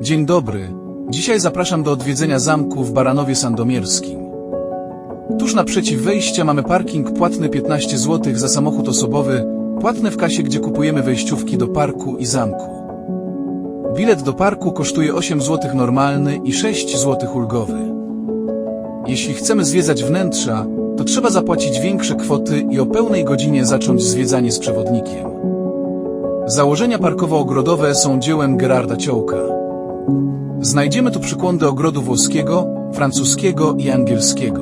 Dzień dobry. Dzisiaj zapraszam do odwiedzenia zamku w Baranowie Sandomierskim. Tuż naprzeciw wejścia mamy parking płatny 15 zł za samochód osobowy, płatne w kasie, gdzie kupujemy wejściówki do parku i zamku. Bilet do parku kosztuje 8 zł normalny i 6 zł ulgowy. Jeśli chcemy zwiedzać wnętrza, to trzeba zapłacić większe kwoty i o pełnej godzinie zacząć zwiedzanie z przewodnikiem. Założenia parkowo-ogrodowe są dziełem Gerarda Ciołka. Znajdziemy tu przykłady ogrodu włoskiego, francuskiego i angielskiego.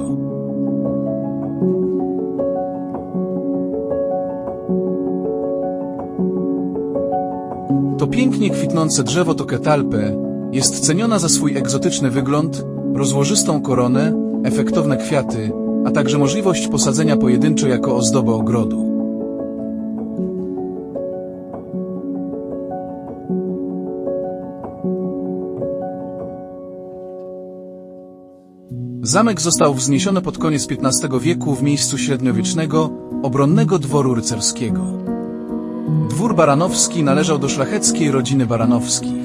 To pięknie kwitnące drzewo Toketalpe jest ceniona za swój egzotyczny wygląd, rozłożystą koronę, efektowne kwiaty, a także możliwość posadzenia pojedynczo jako ozdobę ogrodu. Zamek został wzniesiony pod koniec XV wieku w miejscu średniowiecznego, obronnego dworu rycerskiego. Dwór baranowski należał do szlacheckiej rodziny baranowskich.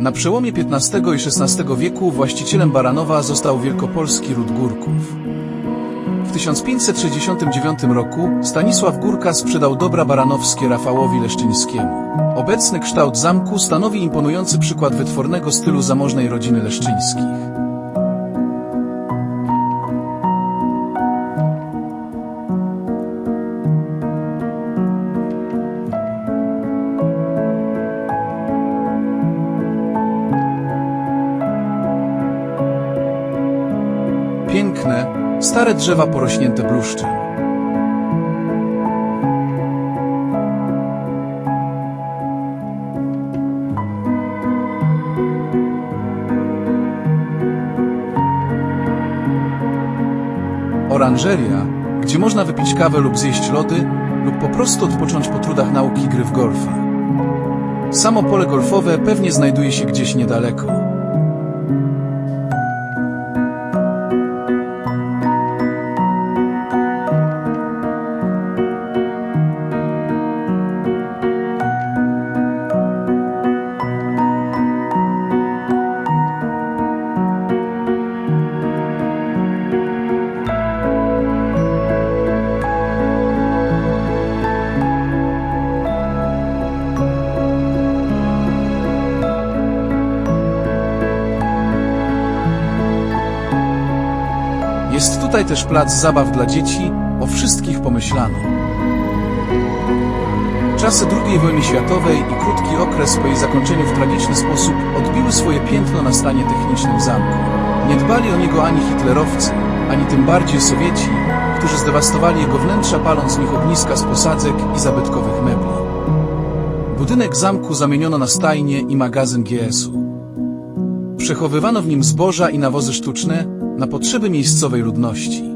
Na przełomie XV i XVI wieku właścicielem Baranowa został wielkopolski ród Górków. W 1569 roku Stanisław Górka sprzedał dobra baranowskie Rafałowi Leszczyńskiemu. Obecny kształt zamku stanowi imponujący przykład wytwornego stylu zamożnej rodziny Leszczyńskich. Piękne, stare drzewa porośnięte bluszczem. Oranżeria, gdzie można wypić kawę lub zjeść lody, lub po prostu odpocząć po trudach nauki gry w golfa. Samo pole golfowe pewnie znajduje się gdzieś niedaleko. Tutaj też plac zabaw dla dzieci, o wszystkich pomyślano. Czasy II wojny światowej i krótki okres po jej zakończeniu w tragiczny sposób odbiły swoje piętno na stanie technicznym zamku. Nie dbali o niego ani hitlerowcy, ani tym bardziej Sowieci, którzy zdewastowali jego wnętrza paląc z nich ogniska z posadzek i zabytkowych mebli. Budynek zamku zamieniono na stajnię i magazyn GS-u. Przechowywano w nim zboża i nawozy sztuczne na potrzeby miejscowej ludności.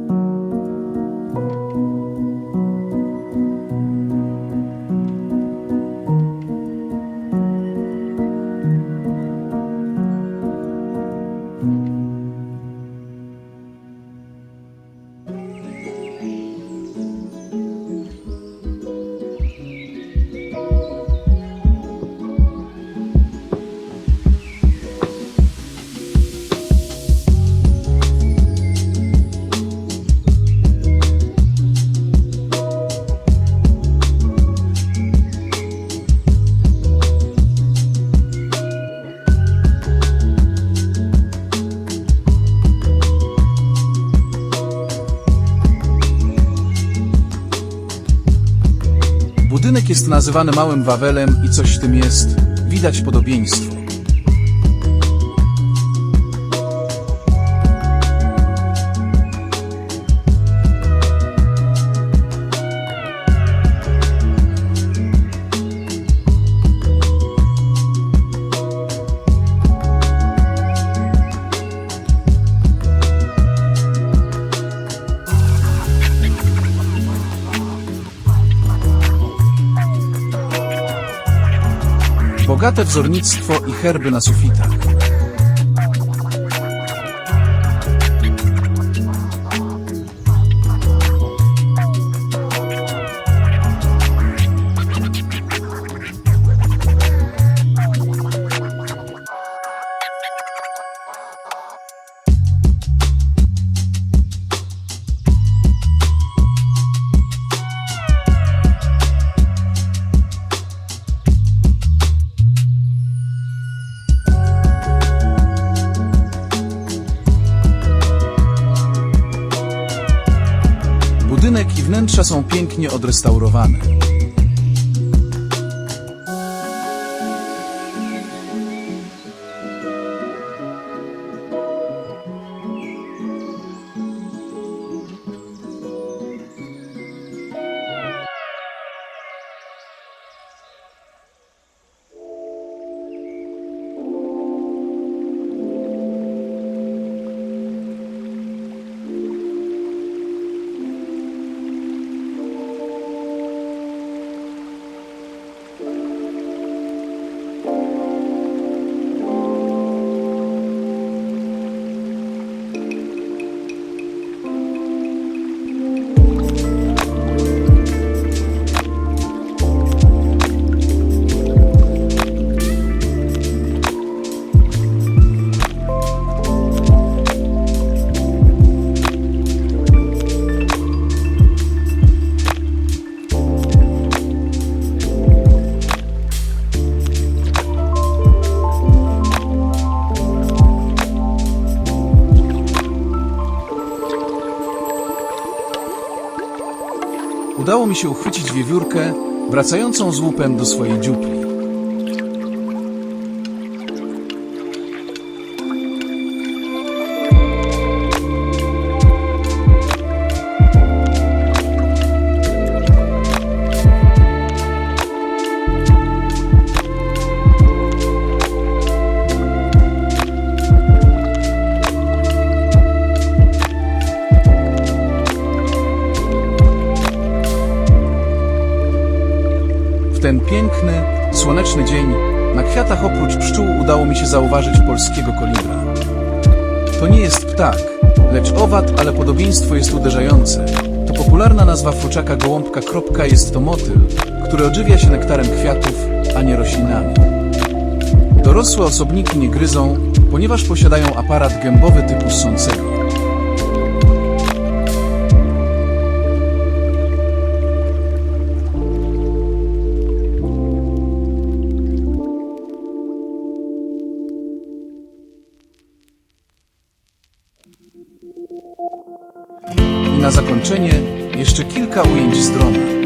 Budynek jest nazywany Małym Wawelem i coś w tym jest, widać podobieństwo. Bogate wzornictwo i herby na sufitach. Wnętrza są pięknie odrestaurowane. Udało mi się uchwycić wiewiórkę wracającą z łupem do swojej dziupli. Piękny, słoneczny dzień na kwiatach oprócz pszczół udało mi się zauważyć polskiego kolibra. To nie jest ptak, lecz owad, ale podobieństwo jest uderzające. To popularna nazwa fuczaka gołąbka kropka jest to motyl, który odżywia się nektarem kwiatów, a nie roślinami. Dorosłe osobniki nie gryzą, ponieważ posiadają aparat gębowy typu ssącego. Zakończenie jeszcze kilka ujęć z drona.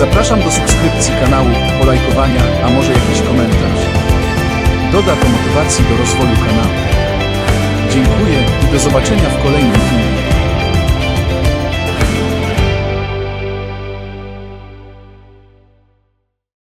Zapraszam do subskrypcji kanału, polajkowania, a może jakiś komentarz. Doda to motywacji do rozwoju kanału. Dziękuję i do zobaczenia w kolejnym filmie.